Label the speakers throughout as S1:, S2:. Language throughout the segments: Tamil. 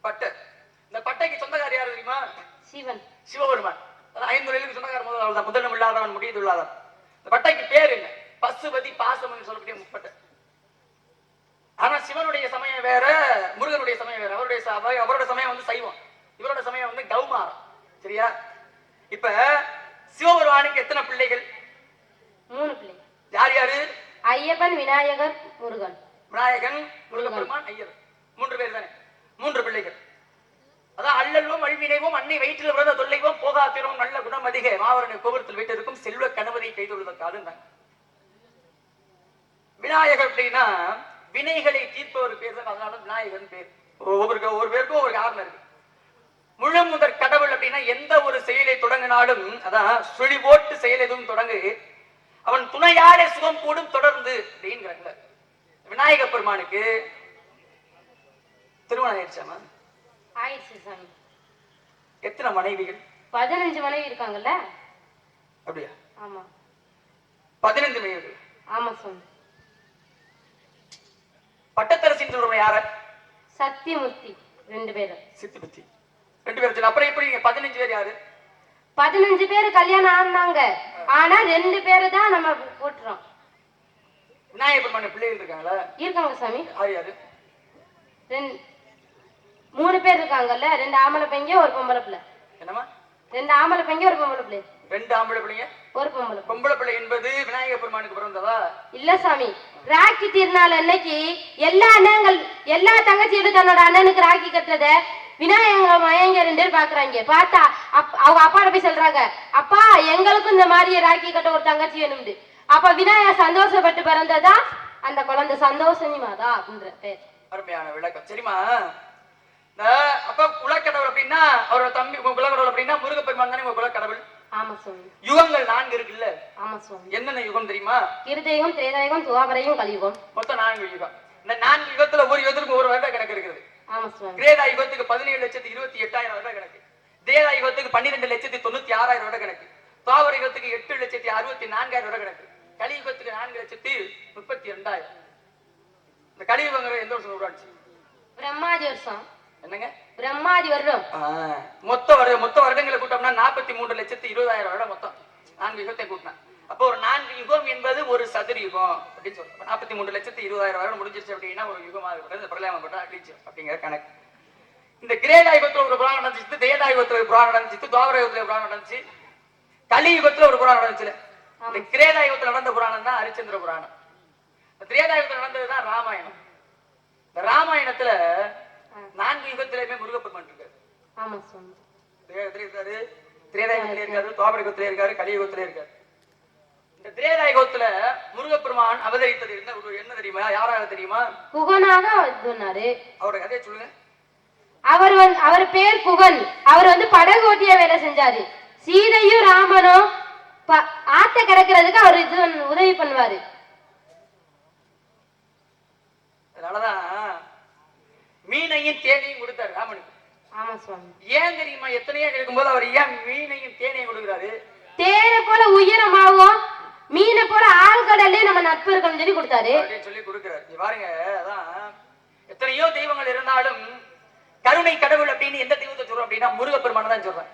S1: பட்டை. இந்த பட்டைக்கு சொந்தக்கார யாரு தெரியுமா?
S2: சிவன்.
S1: சிவபெருமான். அதான் ஐந்துறையிலுக்கு சொந்தக்கார முதல் முதலும் இல்லாதவன் முடியது இல்லாதவன் இந்த பட்டைக்கு பேர் என்ன? பசுபதி பாசம் சொல்லக்கூடிய முப்பட்டை. ஆனா சிவனுடைய சமயம் வேற முருகனுடைய சமயம் வேற. அவருடைய அவரோட சமயம் வந்து சைவம். இவரோட சமயம் வந்து கௌமாரம். சரியா? இப்ப சிவபெருமானுக்கு எத்தனை பிள்ளைகள்?
S2: மூணு பிள்ளை
S1: யார் யாரு?
S2: ஐயப்பன் விநாயகர் முருகன்.
S1: விநாயகன் முருகப்பெருமான் ஐயர். மூன்று பேர் தானே? மூன்று பிள்ளைகள். அதான் அல்லல்வோம் அழ்வினைவோம் அன்னை வயிற்றில் பிறந்த தொல்லைவோம் போகாத்திரம் நல்ல குணம் அதிக மாவரனை கோபுரத்தில் வைத்திருக்கும் செல்வ கணவரை கைதொழுதற்காது விநாயகர் அப்படின்னா வினைகளை தீர்ப்பவர் பேர் தான் அதனால விநாயகர் பேர். ஒவ்வொரு ஒவ்வொரு பேருக்கும் ஒரு காரணம் இருக்கு. முழு முதற் கடவுள் அப்படின்னா எந்த ஒரு செயலை தொடங்கினாலும் அதான் சுழி போட்டு செயல் எதுவும் தொடங்கு அவன் துணையாலே சுகம் கூடும் தொடர்ந்து அப்படிங்கிறாங்க. விநாயக பெருமானுக்கு திருமணம் ஆயிடுச்சாமா
S2: ஆயிடுச்சு சாமி.
S1: எத்தனை மனைவிகள்?
S2: பதினஞ்சு மனைவி இருக்காங்கல்ல?
S1: அப்படியா?
S2: ஆமா.
S1: பதினைந்து மனைவிகள்.
S2: ஆமா சாமி.
S1: பட்டத்தரசின்னு சொல்றவங்க யார?
S2: சத்தியமூர்த்தி ரெண்டு பேரு.
S1: சித்தி பத்தி ரெண்டு பேரும். அப்புறம் எப்படி நீங்க பதினஞ்சு பேர் யாரு?
S2: பதினஞ்சு பேர் கல்யாணம் ஆனாங்க. ஆனா ரெண்டு பேரு தான் நம்ம போட்டுறோம்.
S1: விநாயக பெருமான பிள்ளைகள் இருக்காங்களா?
S2: இருக்காங்க சாமி.
S1: யார் யாரு?
S2: ரெண்டு மூணு பேர் இருக்காங்கல்ல ரெண்டு ஆம்பளை பையன் ஒரு பொம்பளை பிள்ளை.
S1: என்னம்மா?
S2: ரெண்டு ஆம்பளை பையன் ஒரு பொம்பளை பிள்ளை.
S1: ரெண்டு ஆம்பளை பிள்ளைங்க?
S2: ஒரு பொம்பளை.
S1: பொம்பளை பிள்ளை என்பது விநாயக பெருமானுக்கு பிறந்ததா?
S2: இல்ல சாமி ராக்கி திருநாள் அன்னைக்கு எல்லா அண்ணங்கள் எல்லா தங்கச்சியும் தன்னோட அண்ணனுக்கு ராக்கி கட்டுறத விநாயகர் மயங்க ரெண்டு பேர் பாக்குறாங்க. பார்த்தா அவங்க அப்பாட்ட போய் சொல்றாங்க அப்பா எங்களுக்கும் இந்த மாதிரி ராக்கி கட்ட ஒரு தங்கச்சி வேணும்னு அப்ப விநாயகர் சந்தோஷப்பட்டு பிறந்ததா? அந்த குழந்தை சந்தோஷனி மாதா அப்படின்ற பேர்.
S1: அருமையான விளக்கம். இந்த அப்ப குலக்கடவுள் அப்படின்னா அவரோட தம்பி உங்க குலக்கடவுள் அப்படின்னா முருகப்பெருமான் தானே உங்க குலக்கடவுள்? யுகங்கள் நான்கு இருக்குல்ல? என்னென்ன யுகம் தெரியுமா?
S2: இருதயம் திரேதாயுகம் துவாபரையும் கலியுகம்.
S1: மொத்தம் நான்கு யுகம். இந்த நான்கு யுகத்துல ஒரு யுகத்துக்கு ஒரு வருட கணக்கு இருக்குது. கிரேதா யுகத்துக்கு பதினேழு லட்சத்தி இருபத்தி எட்டாயிரம் வருட கணக்கு. தேதா யுகத்துக்கு பன்னிரெண்டு லட்சத்தி தொண்ணூத்தி ஆறாயிரம் வருட கணக்கு. துவாபர யுகத்துக்கு எட்டு லட்சத்தி அறுபத்தி நான்காயிரம் வருட கணக்கு. கலியுகத்துக்கு நான்கு லட்சத்தி முப்பத்தி ரெண்டாயிரம் இந்த கலியுகங்கிற எந்த வருஷம் உருவாச்சு?
S2: பிரம்மாதி வருஷம்.
S1: என்னங்க?
S2: பிரம்மாதி வருடம்.
S1: மொத்த வருட மொத்த வருடங்களை கூட்டம்னா நாற்பத்தி மூன்று லட்சத்தி இருபதாயிரம் வருடம் மொத்தம். நான்கு யுகத்தை கூட்டினா. அப்போ ஒரு நான்கு யுகம் என்பது ஒரு சதுர யுகம் அப்படின்னு சொல்றோம். நாற்பத்தி மூன்று லட்சத்தி இருபதாயிரம் வருடம் முடிஞ்சிருச்சு அப்படின்னா ஒரு யுகமாக இருக்கட்டும் இந்த பிரளயமாகட்டும் அடிச்சு அப்படிங்கிற கணக்கு. இந்த கிரேதா யுகத்துல ஒரு புராணம் நடந்துச்சு தேதா யுகத்துல ஒரு புராணம் நடந்துச்சு துவாபர யுகத்துல ஒரு புராணம் நடந்துச்சு கலி யுகத்துல ஒரு புராணம் நடந்துச்சுல. இந்த கிரேதா யுகத்துல நடந்த புராணம் தான் ஹரிச்சந்திர புராணம். இந்த திரேதா யுகத்துல நடந்ததுதான் ராமாயணம். இந்த ராமாயணத்துல நான்கு யுகத்திலுமே முருகப்பெருமான் இருக்காரு.
S2: ஆமா சுவாமி.
S1: இருக்காரு. திரேதாயுகத்திலே இருக்காரு இருக்காரு கலியுகத்திலே இருக்காரு. இந்த திரேதாயுகத்துல முருகப்பெருமான் அவதரித்தது என்ன என்ன தெரியுமா யாராக தெரியுமா?
S2: குகனாக சொன்னாரு.
S1: அவரோட கதையை சொல்லுங்க.
S2: அவர் வந்து அவர் பேர் குகன். அவர் வந்து படகு ஓட்டிய வேலை செஞ்சாரு. சீதையும் ராமனும் ஆத்த கடக்கிறதுக்கு அவர் இது உதவி பண்ணுவாரு.
S1: அதனாலதான் மீனையும் தேனையும் கொடுத்தாரு ராமனுக்கு
S2: ஆமா சுவாமி.
S1: ஏன் தெரியுமா? எத்தனையோ இருக்கும்போது அவர் ஏன் மீனையும் தேனையும் கொடுக்குறாரு?
S2: தேனை போல உயரமாகவும் மீனை போல ஆழ்கடல்லே நம்ம நட்பு இருக்கணும்னு சொல்லி கொடுத்தாரு.
S1: சொல்லி கொடுக்குறாரு. இங்க பாருங்க அதான் எத்தனையோ தெய்வங்கள் இருந்தாலும் கருணை கடவுள் அப்படின்னு எந்த தெய்வத்தை சொல்றோம் அப்படின்னா முருகப்பெருமானை தான் சொல்றேன்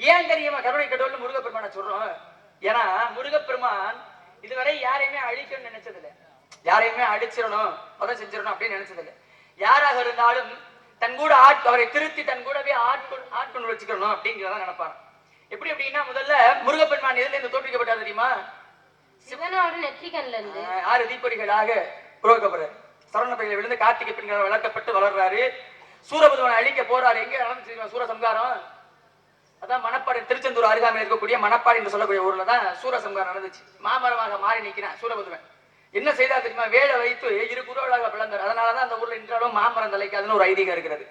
S1: ஏன் தெரியுமா கருணை கடவுள் முருகப்பெருமானை சொல்றோம்? ஏன்னா முருகப்பெருமான் இதுவரை யாரையுமே அழிக்கணும்னு நினைச்சதில்லை. யாரையுமே அழிச்சிடணும் பதம் செஞ்சிடணும் அப்படின்னு நினைச்சதில்லை. யாராக இருந்தாலும் தன் கூட ஆட் அவரை திருத்தி தன் கூடவே ஆட்கொண்டு ஆட்கொண்டு வச்சுக்கணும் அப்படிங்கிறத நினைப்பாங்க எப்படி அப்படின்னா முதல்ல முருகப்பெருமான் எதுல இருந்து தோற்றுவிக்கப்பட்டார் தெரியுமா?
S2: சிவனோட நெற்றிக்கண்ல இருந்து.
S1: ஆறு தீப்பொறிகளாக உருவாக்கப்படுறாரு. சரவண பையில விழுந்து கார்த்திகை பெண்கள் வளர்க்கப்பட்டு வளர்றாரு. சூரபதுவனை அழிக்க போறாரு. எங்க நடந்துச்சு சூரசம்காரம்? அதான் மணப்பாடி திருச்செந்தூர் அருகாமையில் இருக்கக்கூடிய மணப்பாடி என்று சொல்லக்கூடிய ஊர்ல தான் சூரசம்காரம் நடந்துச்சு. மாமரமாக மாறி நிக்கிறான் சூரபதுவன். என்ன செய்தா தெரியுமா? வேலை வைத்து இரு குருவலாக பிளந்தார். அதனாலதான் அந்த ஊர்ல இன்றாலும் மாமரம் தலைக்காதுன்னு ஒரு ஐதீகம் இருக்கிறது.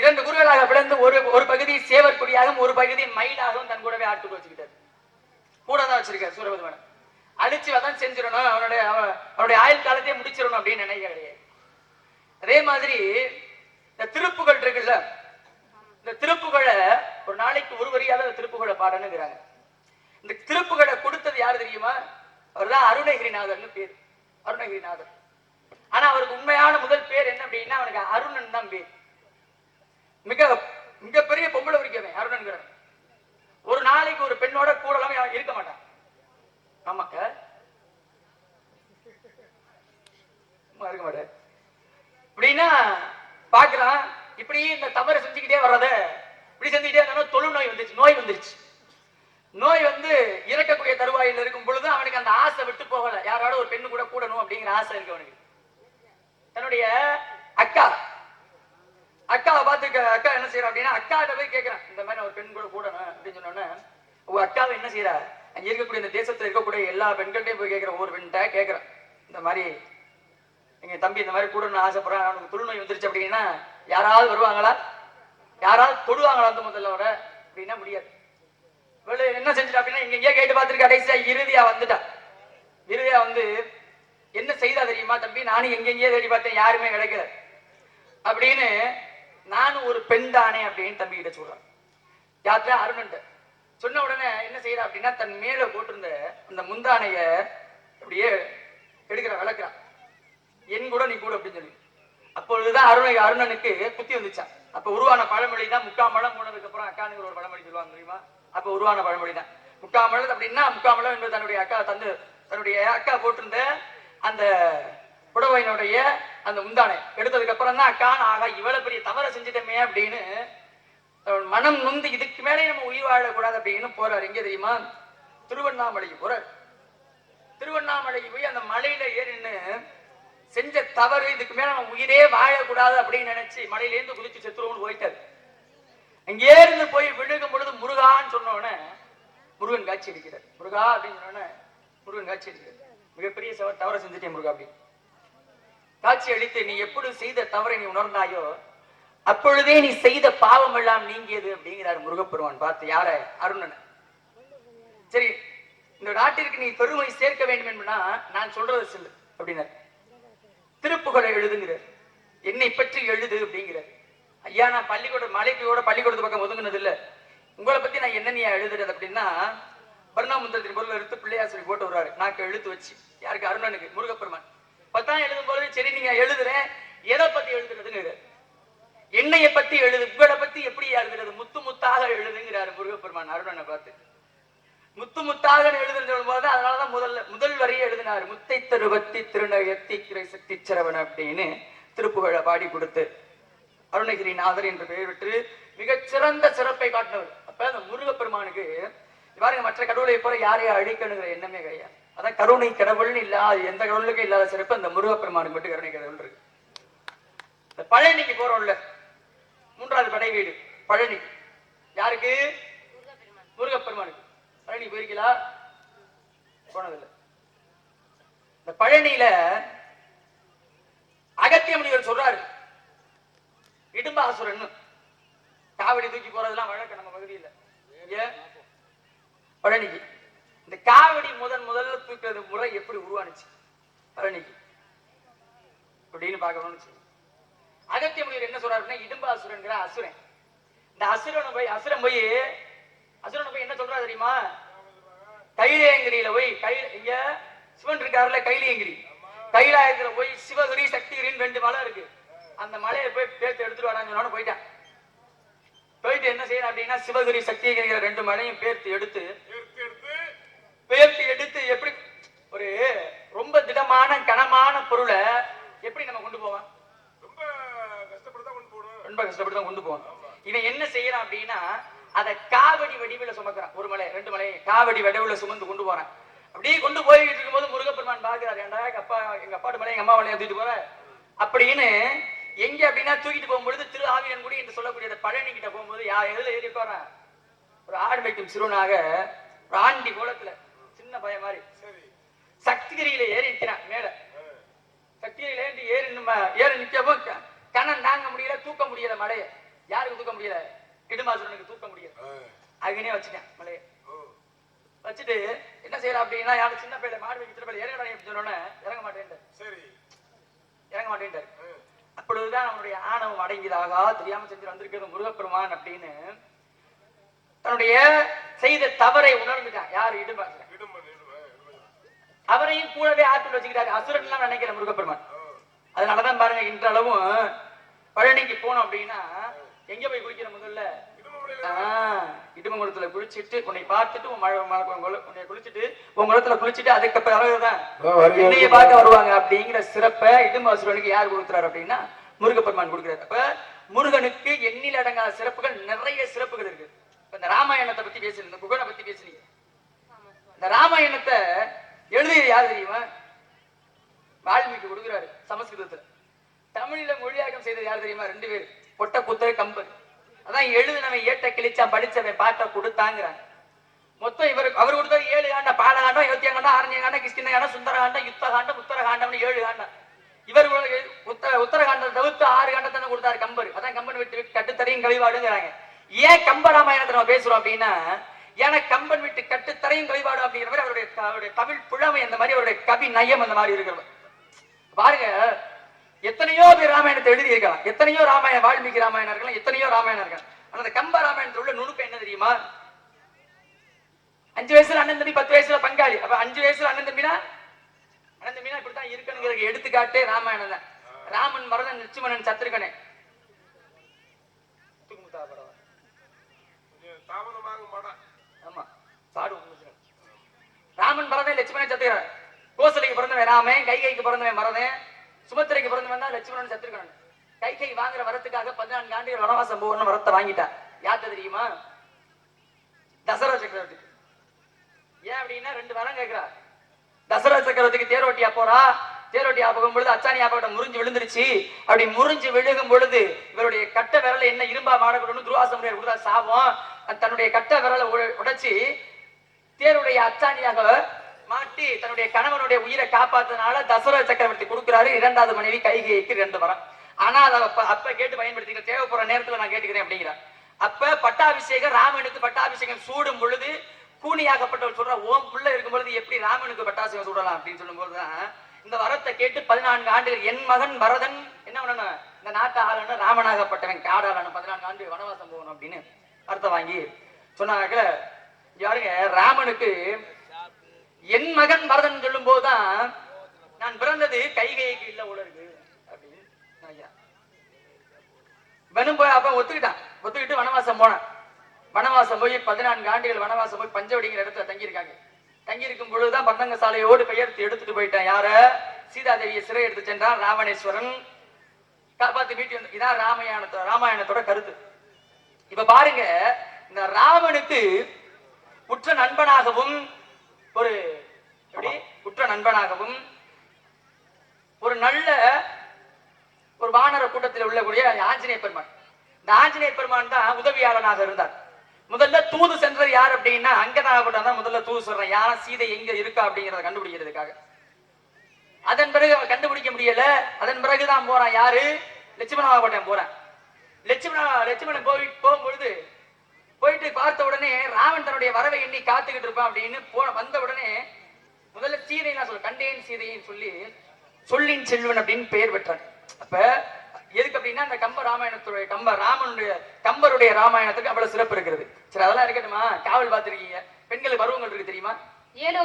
S1: இரண்டு குருவலாக பிளந்து ஒரு ஒரு பகுதி சேவற்குடியாகவும் ஒரு பகுதி மயிலாகவும் தன் கூடவே ஆட்டுக்கு வச்சுக்கிட்டார் கூட தான் வச்சிருக்காரு சூரபதுவனை அழிச்சு அதான் செஞ்சிடணும். அவனுடைய அவனுடைய ஆயுள் காலத்தையே முடிச்சிடணும் அப்படின்னு நினைக்கிறது அதே மாதிரி இந்த திருப்புகள் இருக்குல்ல இந்த திருப்புகளை ஒரு நாளைக்கு ஒரு வரியாத திருப்புகளை பாடணுங்கிறாங்க. இந்த திருப்புகளை கொடுத்தது யாரு தெரியுமா? அவர்தான் அருணகிரிநாதர்னு பேர். அருணகிரிநாதர். ஆனா அவருக்கு உண்மையான முதல் பேர் என்ன அப்படின்னா அவனுக்கு அருணன் தான் பேர். மிக மிகப்பெரிய பொம்பளை பிடிக்கவன் அருணன்கிறவன். ஒரு நாளைக்கு ஒரு பெண்ணோட கூட இல்லாம அவன் இருக்க மாட்டான். ஆமாக்க. இருக்க மாட்டேன் அப்படின்னா பாக்குறான் இப்படி இந்த தவறை செஞ்சுக்கிட்டே வர்றத இப்படி செஞ்சுக்கிட்டே இருந்தாலும் தொழு நோய் வந்துருச்சு நோய் வந்துருச்சு. நோய் வந்து இறக்கக்கூடிய தருவாயில் இருக்கும் பொழுது அவனுக்கு அந்த ஆசை விட்டு போகல. யாரோட ஒரு பெண்ணு கூட கூடணும் அப்படிங்கிற ஆசை இருக்கு அவனுக்கு. தன்னுடைய அக்கா அக்காவை பார்த்து அக்கா என்ன செய்யறா அப்படின்னா அக்காட்ட போய் கேட்கிறான் இந்த மாதிரி ஒரு பெண் கூட கூடணும் அப்படின்னு சொன்னோன்னே உங்க அக்காவை என்ன செய்யறா? அங்க இருக்கக்கூடிய இந்த தேசத்துல இருக்கக்கூடிய எல்லா பெண்கள்டையும் போய் கேட்கிற ஒரு பெண்கிட்ட கேட்கிறேன் இந்த மாதிரி எங்க தம்பி இந்த மாதிரி கூடணும்னு ஆசைப்படுறான். அவனுக்கு தொழுநோய் வந்துருச்சு அப்படின்னா யாராவது வருவாங்களா? யாராவது தொடுவாங்களா அந்த முதல்ல வர அப்படின்னா முடியாது. இவளு என்ன செஞ்சுட்டா அப்படின்னா இங்க கேட்டு பார்த்துட்டு கடைசியா இறுதியா வந்துட்டா. இறுதியா வந்து என்ன செய்தா தெரியுமா தம்பி? நானும் எங்கெங்கேயே தேடி பார்த்தேன். யாருமே கிடைக்கல. அப்படின்னு நானும் ஒரு பெண் தானே அப்படின்னு தம்பி கிட்ட சொல்றான். யாத்திரா அருணன்ட்ட. சொன்ன உடனே என்ன செய்யறா அப்படின்னா தன் மேல போட்டிருந்த அந்த முந்தானைய அப்படியே எடுக்கிற வளர்க்கிறான் என் கூட நீ கூட அப்படின்னு சொல்லி. அப்பொழுதுதான் அருணை அருணனுக்கு புத்தி வந்துச்சான் அப்ப உருவான பழமொழி தான் முக்காமலம் போனதுக்கு அப்புறம் அக்கானுங்கிற ஒரு பழமொழி சொல்லுவாங்க தெரியுமா? அப்ப உருவான பழமொழி தான். முக்காமலம் அப்படின்னா முக்காமலம் என்பது தன்னுடைய அக்கா தந்து தன்னுடைய அக்கா போட்டிருந்த அந்த புடவையினுடைய அந்த முந்தானை. எடுத்ததுக்கு அப்புறம் தான் அக்கான ஆகா இவ்வளவு பெரிய தவறை செஞ்சுட்டமே அப்படின்னு மனம் நொந்து இதுக்கு மேலே நம்ம உயிர் வாழக்கூடாது அப்படின்னு போறாரு. எங்க தெரியுமா? திருவண்ணாமலைக்கு போறார். திருவண்ணாமலைக்கு போய் அந்த மலையில ஏறின்னு செஞ்ச தவறு இதுக்கு மேல நம்ம உயிரே வாழக்கூடாது அப்படின்னு நினைச்சு மலையிலேருந்து குதிச்சு செத்துருவோம்னு போயிட்டாரு. அங்கே இருந்து போய் விழுகும் பொழுது முருகான்னு சொன்ன உடனே முருகன் காட்சி அளிக்கிறார். முருகா அப்படின்னு சொன்ன உடனே முருகன் காட்சி அடிக்கிறார் மிகப்பெரிய சவ- தவறை செஞ்சுட்டேன் முருகா அப்படி. காட்சி அளித்து நீ எப்படி செய்த தவறை நீ உணர்ந்தாயோ அப்பொழுதே நீ செய்த பாவம் எல்லாம் நீங்கியது அப்படிங்கிறார் முருகப்பெருமான். பார்த்து யார? அருணன். சரி இந்த நாட்டிற்கு நீ பெருமை சேர்க்க வேண்டும் என்பனா நான் சொல்றது சொல்லு அப்படின்னார். திருப்புகழை எழுதுங்கிறார். என்னை பற்றி எழுது அப்படிங்கிறார். ஐயா நான் பள்ளிக்கூட மலைக்கையோட பள்ளிக்கூடத்து பக்கம் ஒதுங்கினது இல்ல உங்களை பத்தி நான் என்ன நீ எழுதுறது அப்படின்னா பர்ணாமுந்திரத்தின் பொருள் எடுத்து பிள்ளையார் சொல்லி போட்டு வருவாரு. நாக்கு எழுத்து வச்சு. யாருக்கு? அருணனுக்கு. முருகப்பெருமான். பத்தாம் எழுதும் போது சரி நீங்க எழுதுறேன். எதை பத்தி எழுதுறதுன்னு என்னைய பத்தி எழுது உங்களை பத்தி எப்படி எழுதுறது? முத்து முத்தாக எழுதுங்கிறாரு முருகப்பெருமான் அருணனை பார்த்து. முத்து முத்தாக எழுதுன்னு சொல்லும்போது அதனாலதான் முதல்ல முதல் வரியை எழுதினார். முத்தை தருவத்தி திருநயத்தி கிரை சக்தி சிரவன் அப்படின்னு திருப்புகழை பாடி கொடுத்து. அருணகிரிநாதர் என்று பெயர் பெற்று மிகச்சிறந்த சிறப்பை காட்டினவர். அப்ப அந்த முருகப்பெருமானுக்கு பாருங்க மற்ற கடவுளை போல யாரையும் அழிக்கணுங்கிற எண்ணமே கிடையாது. அதான் கருணை கடவுள்னு இல்லாத எந்த கடவுளுக்கும் இல்லாத சிறப்பு அந்த முருகப்பெருமானுக்கு மட்டும் கருணை கடவுள் இருக்கு. இந்த பழனிக்கு போறோம்ல. மூன்றாவது படை வீடு பழனி. யாருக்கு? முருகப்பெருமானுக்கு. பழனி போயிருக்கீங்களா போனதில்லை. இந்த பழனியில அகத்திய முனிவர் சொல்றாரு. இடும்பாசுரன் காவடி தூக்கி போறதெல்லாம் வழக்கம் நம்ம பகுதியில். பழனிக்கு. இந்த காவடி முதன் முதல்ல தூக்கிறது முறை எப்படி உருவானுச்சு? பழனிக்கு. அப்படின்னு பார்க்கணும்னு சொல்லி அகத்திய முனிவர் என்ன சொல்றாருன்னா இடும்பாசுரன்கிற அசுரன். இந்த அசுரனை போய் அசுரன் போய் அசுரனை போய் என்ன சொல்றா தெரியுமா? கைலேயங்கிரியில போய் கை இங்க சிவன் இருக்காருல கைலியங்கிரி கைலாயத்துல போய் சிவகிரி சக்திகிரின்னு ரெண்டு மலை இருக்கு. அந்த மலையை போய் பேர்த்து எடுத்துட்டு வரான்னு சொன்னோன்னு போயிட்டான். போயிட்டு என்ன செய்யணும் அப்படின்னா சிவகிரி சக்திகிரிங்கிற ரெண்டு மலையும் பேர்த்து எடுத்து பேர்த்து எடுத்து எப்படி ஒரு ரொம்ப திடமான கனமான பொருளை எப்படி நம்ம கொண்டு போவோம்?
S3: ரொம்ப கஷ்டப்பட்டு கொண்டு போகணும்.
S1: ரொம்ப கஷ்டப்பட்டு தான் கொண்டு போகணும் இவன் என்ன செய்யறான் அப்படின்னா அத காவடி வடிவில சுமக்கிறான். ஒரு மலை ரெண்டு மலை காவடி வடிவில சுமந்து கொண்டு போறான். அப்படியே கொண்டு போய்கிட்டு இருக்கும்போது முருகப்பெருமான் பாக்குறாரு ஏன்டா எங்க அப்பா எங்க அப்பாட்டு மலை எங்க அம்மா மலையை தூக்கிட்டு போற? அப்படின்னு எங்க அப்படின்னா தூக்கிட்டு போகும்பொழுது திரு ஆவியன்குடி என்று சொல்லக்கூடிய அந்த பழனி கிட்ட போகும்போது யா எதுல ஏறி போறான் ஒரு ஆடு மேய்க்கும் சிறுவனாக ஒரு ஆண்டி கோலத்துல சின்ன பையன் மாதிரி.
S3: சரி.
S1: சக்திகிரியில ஏறி நிற்கிறான் மேல. சக்தியில ஏறி ஏறி நம்ம ஏறி நிற்கவும் க- கணம் தாங்க முடியல தூக்க முடியல மலைய யாருக்கு தூக்க முடியல? இடுமாசுரனுக்கு தூக்க முடியல. அங்கனே வச்சுட்டேன் மலைய வச்சுட்டு என்ன செய்யலாம் அப்படின்னா யாரும் சின்ன பையில மாடு வைக்க சின்ன பையில இறங்கடா அப்படின்னு சொன்னோன்னே இறங்க மாட்டேன்ட்டார்.
S3: சரி.
S1: இறங்க மாட்டேன்ட்டார். அப்பொழுதுதான் அவனுடைய ஆணவம் அடங்கியதாக தெரியாம செஞ்சு வந்திருக்கிறது முருகப்பெருமான் அப்படின்னு தன்னுடைய செய்த தவறை உணர்ந்துட்டான். யார்?
S3: பண்ணு.
S1: அவரையும் கூடவே ஆற்றில் வச்சுக்கிட்டாரு. அசுரன் எல்லாம் நினைக்கிற முருகப்பெருமான். அதனாலதான் பாருங்க இன்றளவும் பழனிக்கு போனோம் அப்படின்னா எங்க போய் குளிக்கிற முதல்ல? இடுமங்குளத்துல குளிச்சிட்டு உன்னை பார்த்துட்டு உன்னை குளிச்சிட்டு உன் குளத்துல குளிச்சிட்டு அதுக்கு பிறகுதான் என்னைய பார்க்க வருவாங்க அப்படிங்கிற சிறப்பை இடும்பாசுரனுக்கு யார் கொடுக்குறாரு அப்படின்னா முருகப்பெருமான் கொடுக்கிறார். அப்ப முருகனுக்கு எண்ணில் அடங்காத சிறப்புகள் நிறைய சிறப்புகள் இருக்கு. இப்ப இந்த ராமாயணத்தை பத்தி பேசுறீங்க இந்த குகனை பத்தி பேசுறீங்க. இந்த ராமாயணத்தை எழுதியது யார் தெரியுமா? வால்மீகி கொடுக்குறாரு சமஸ்கிருதத்துல. தமிழ்ல மொழியாக்கம் செய்தது யார் தெரியுமா? ரெண்டு பேர். பொட்ட புத்தர் கம்பர் அதான் எழுதுனவன் ஏட்ட கிழிச்சான் படிச்சவன் பாட்டை கொடுத்தாங்கிறாங்க. மொத்தம் இவர் அவர் கொடுத்தது ஏழு காண்டம் பாலகாண்டம் யோத்தியகாண்டம் ஆரண்யகாண்டம் கிருஷ்ணகாண்டம் சுந்தரகாண்டம் யுத்தகாண்டம் உத்தரகாண்டம்னு ஏழு காண்டம் இவர் உத்தர உத்தரகாண்டம் தவிர்த்து ஆறு காண்டத்தை கொடுத்தாரு? கம்பர். அதான் கம்பன் விட்டு விட்டு கட்டுத்தரையும் கழிவாடுங்கிறாங்க. ஏன் கம்ப ராமாயணத்தை நம்ம பேசுறோம் அப்படின்னா ஏன்னா கம்பன் விட்டு கட்டுத்தரையும் கழிவாடு அப்படிங்கிற மாதிரி அவருடைய அவருடைய தமிழ் புலமை அந்த மாதிரி அவருடைய கவி நயம் அந்த மாதிரி இருக்கிறவர். பாருங்க எத்தனையோ பேர் ராமாயணத்தை எழுதியிருக்கலாம். எத்தனையோ ராமாயண வால்மீகி ராமாயணம் இருக்கலாம் எத்தனையோ ராமாயணம் இருக்கலாம் ஆனா அந்த கம்ப ராமாயணத்துல உள்ள நுணுக்கம் என்ன தெரியுமா? அஞ்சு வயசுல அண்ணன் தம்பி பத்து வயசுல பங்காளி. அப்ப அஞ்சு வயசுல அண்ணன் தம்பினா அண்ணன் தம்பினா இப்படித்தான் இருக்கணுங்கிறதுக்கு எடுத்துக்காட்டே ராமாயணம் தான். ராமன் பரதன் நிச்சயமனன் சத்ருகனே. ராமன் பரதன் லட்சுமணன் சத்துருகன் கோசலைக்கு பிறந்தவன் ராமன் கைகைக்கு பிறந்தவன் மரதன். சுமத்திரைக்கு பிறந்தவன் தான் லட்சுமணன் சத்துருகன் கைகை வாங்குற வரத்துக்காக பதினான்கு ஆண்டுகள் வனவாசம் போகணும்னு வரத்தை வாங்கிட்டான் யார்கிட்ட தெரியுமா? தசரத சக்கரவர்த்தி. ஏன் அப்படின்னா ரெண்டு வரம் கேட்கிறா தசரத சக்கரவர்த்திக்கு தேரோட்டியா போறா? தேரோட்டி போகும் பொழுது அச்சாணி ஞாபகம் முறிஞ்சு விழுந்துருச்சு. அப்படி முறிஞ்சு விழுகும் பொழுது இவருடைய கட்ட விரல என்ன இரும்பா மாடக்கூடணும் துருவாசம் முறையர் கொடுத்தா சாபம். தன்னுடைய கட்ட விரலை உட- உடைச்சு தேருடைய அச்சாணியாக மாட்டி தன்னுடைய கணவனுடைய உயிரை காப்பாத்தனால தசரத சக்கரவர்த்தி கொடுக்கிறாரு. இரண்டாவது மனைவி கைகைக்கு ரெண்டு வரம். ஆனா அதை அப்ப அப்ப கேட்டு பயன்படுத்திக்க தேவைப்படுற நேரத்துல நான் கேட்டுக்கிறேன் அப்படிங்கிறார். அப்ப பட்டாபிஷேகம் ராமனுக்கு பட்டாபிஷேகம் சூடும் பொழுது கூனியாகப்பட்டவர் சொல்ற ஓம் புள்ள இருக்கும் பொழுது எப்படி ராமனுக்கு பட்டாபிஷேகம் சூடலாம்? அப்படின்னு சொல்லும் போதுதான் இந்த வரத்தை கேட்டு பதினான்கு ஆண்டுகள் என் மகன் பரதன் என்ன பண்ணணும்? இந்த நாட்டு ஆளணும் ராமனாகப்பட்டவன் காடாளன் பதினான்கு ஆண்டு வனவாசம் போகணும் அப்படின்னு அர்த்தம் வாங்கி சொன்னாங்க யாருங்க ராமனுக்கு என் மகன் பரதன் சொல்லும் போதுதான் நான் பிறந்தது கைகைக்கு இல்ல உலருக்கு அப்படின்னு ஐயா வெனும் போய் அப்ப ஒத்துக்கிட்டான். ஒத்துக்கிட்டு வனவாசம் போனான். வனவாசம் போய் பதினான்கு ஆண்டுகள் வனவாசம் போய் பஞ்சவடிங்கிற இடத்துல தங்கியிருக்காங்க. தங்கியிருக்கும் பொழுதுதான் பந்தங்க சாலையோடு பெயர்த்து எடுத்துட்டு போயிட்டான். யார? சீதாதேவியை சிறை எடுத்து சென்றான் ராவணேஸ்வரன். காப்பாத்தி மீட்டி வந்து இதான் ராமாயணத்தோட ராமாயணத்தோட கருத்து. இப்ப பாருங்க இந்த ராமனுக்கு உற்ற நண்பனாகவும் ஒரு எப்படி? உற்ற நண்பனாகவும் ஒரு நல்ல ஒரு வானர கூட்டத்தில் உள்ளக்கூடிய ஆஞ்சநேய பெருமான். இந்த ஆஞ்சநேய பெருமான் தான் உதவியாளனாக இருந்தார். முதல்ல தூது சென்றது யார் அப்படின்னா அங்கதாகப்பட்டான் தான் முதல்ல தூது சொல்றேன். யாரா சீதை எங்க இருக்கா அப்படிங்கறத கண்டுபிடிக்கிறதுக்காக. அதன் பிறகு அவன் கண்டுபிடிக்க முடியல. அதன் பிறகுதான் போறான். யாரு? லட்சுமணாகப்பட்டேன் போறான். லட்சுமணா லட்சுமணன் போய் போகும்பொழுது போயிட்டு பார்த்த உடனே ராவன் தன்னுடைய வரவை எண்ணி காத்துக்கிட்டு இருப்பான் அப்படின்னு போ வந்த உடனே முதல்ல சீதை நான் சொல்ல. கண்டேன் சீதைன்னு சொல்லி சொல்லின் செல்வன் அப்படின்னு பெயர் பெற்றான். அப்ப எதுக்கு அப்படின்னா அந்த கம்ப ராமாயணத்துடைய கம்ப ராமனுடைய கம்பருடைய ராமாயணத்துக்கு அவ்வளவு சிறப்பு இருக்கிறது சரி அதெல்லாம் இருக்கட்டுமா? காவல் பார்த்திருக்கீங்க. பெண்களுக்கு பருவங்கள் இருக்கு தெரியுமா?
S2: ஏழு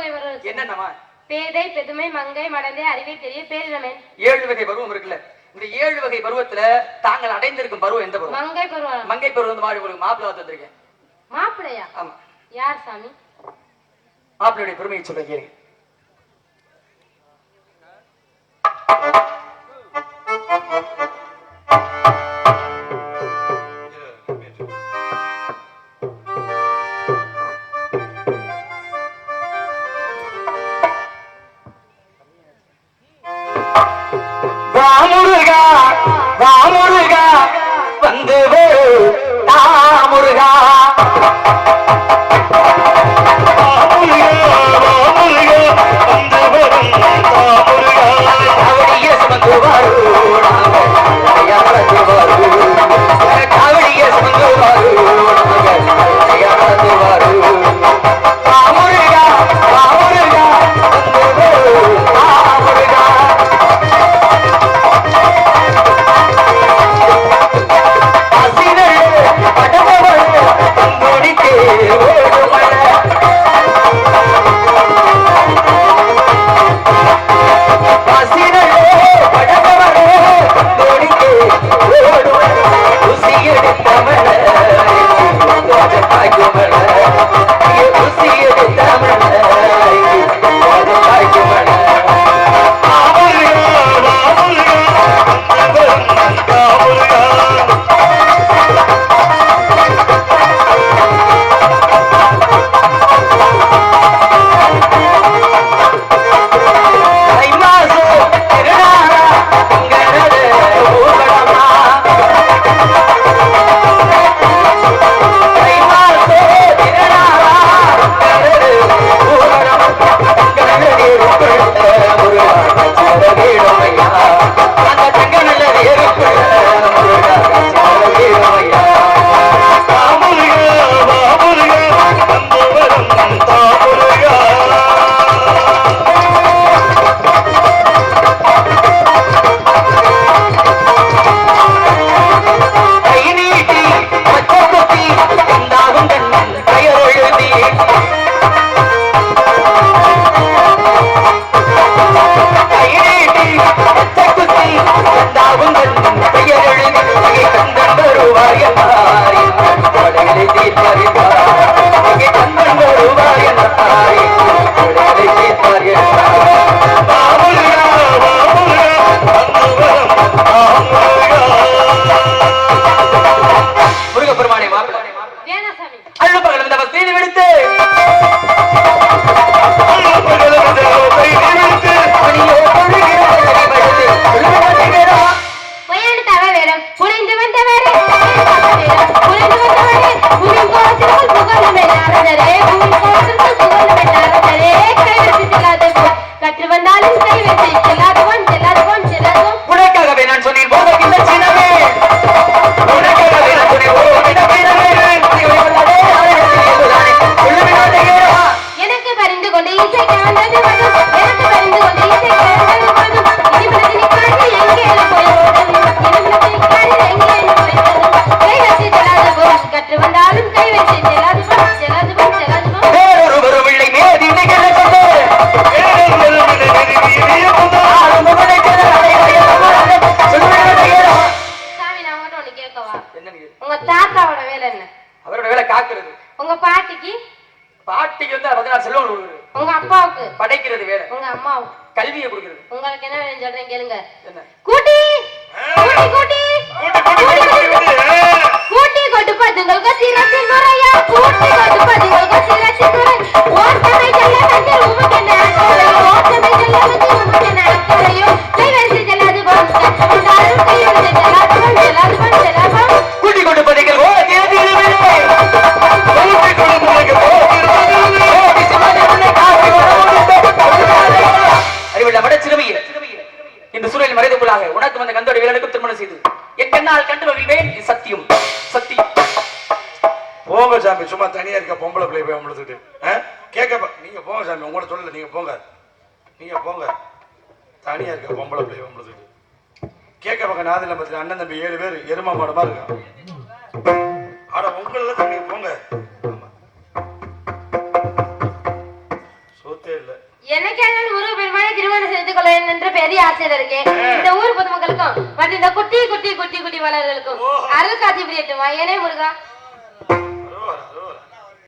S1: என்னென்னமா?
S2: பேதை பெதுமை மங்கை மடந்தை அறிவை தெரிய பேரினமே.
S1: ஏழு வகை பருவம் இருக்குல்ல. இந்த ஏழு வகை பருவத்துல தாங்கள் அடைந்திருக்கும் பருவம் எந்த பருவம்?
S2: மங்கை பருவம்.
S1: மங்கை பருவம் இந்த மாதிரி உங்களுக்கு மாப்பிள்ளை வந்திருக்கேன்.
S2: மாப்பிள்ளையா?
S1: ஆமா.
S2: யார் சாமி?
S1: மாப்பிள்ளையுடைய பெருமையை சொல்ல கேளுங்க. வாமுருகா வாமுருகா வந்து தாமுருகா காவடிய சுமந்து வாரு.
S2: கற்று வந்தாலும் கைவெற்றி செல்லாதவன் செல்லாதவன்
S1: கல்வியை கொடுக்குறது.
S2: உங்களுக்கு என்ன வேணும்னு சொல்றேன் கேளுங்க.
S1: என்ன?
S2: கூட்டி! கூட்டி கூட்டி! கூட்டி கொடுப்பதுங்களுக்கு சிரத்தின் முறையா. கூட்டி கொடுப்பதுங்களுக்கு சிரத்தின் முறை. ஓட்டமை செல்ல வந்து உமக்கு என்ன அக்கறையோ ஓட்டமை செல்ல வந்து உமக்கு என்ன அக்கறையோ கைவரிசை செல்லாது போம் கற்றுக்கொண்டாலும் கைவரிசை செல்லாது போம் செல்லாது
S1: உனக்கு திருமணம் செய்து. என் கண்ணால் கண்டு மகிழ்வேன் சத்தியம். சத்தியம்.
S3: போங்க சாமி சும்மா தனியா இருக்க பொம்பளை பிள்ளை போய் அம்பளத்துட்டு கேட்க நீங்க போங்க சாமி உங்களோட சொல்லல நீங்க போங்க. நீங்க போங்க. தனியா இருக்க பொம்பளை பிள்ளை அம்பளத்துட்டு கேட்க பக்கம் நாதில் பத்திரி அண்ணன் தம்பி ஏழு பேர் எருமா மாடமா இருக்கான். ஆனா உங்களத தண்ணி போங்க. இல்ல
S2: எனக்கு அதனால் முருக பெருமானை திருமணம் செய்து கொள்ள வேண்டும் என்ற பெரிய ஆசையில இருக்கேன் இந்த ஊர் பொதுமக்களுக்கும் மற்றும் இந்த குட்டி குட்டி குட்டி குட்டி வளர்களுக்கும் அருள் காட்சி புரியட்டுமா? ஏனே முருகா?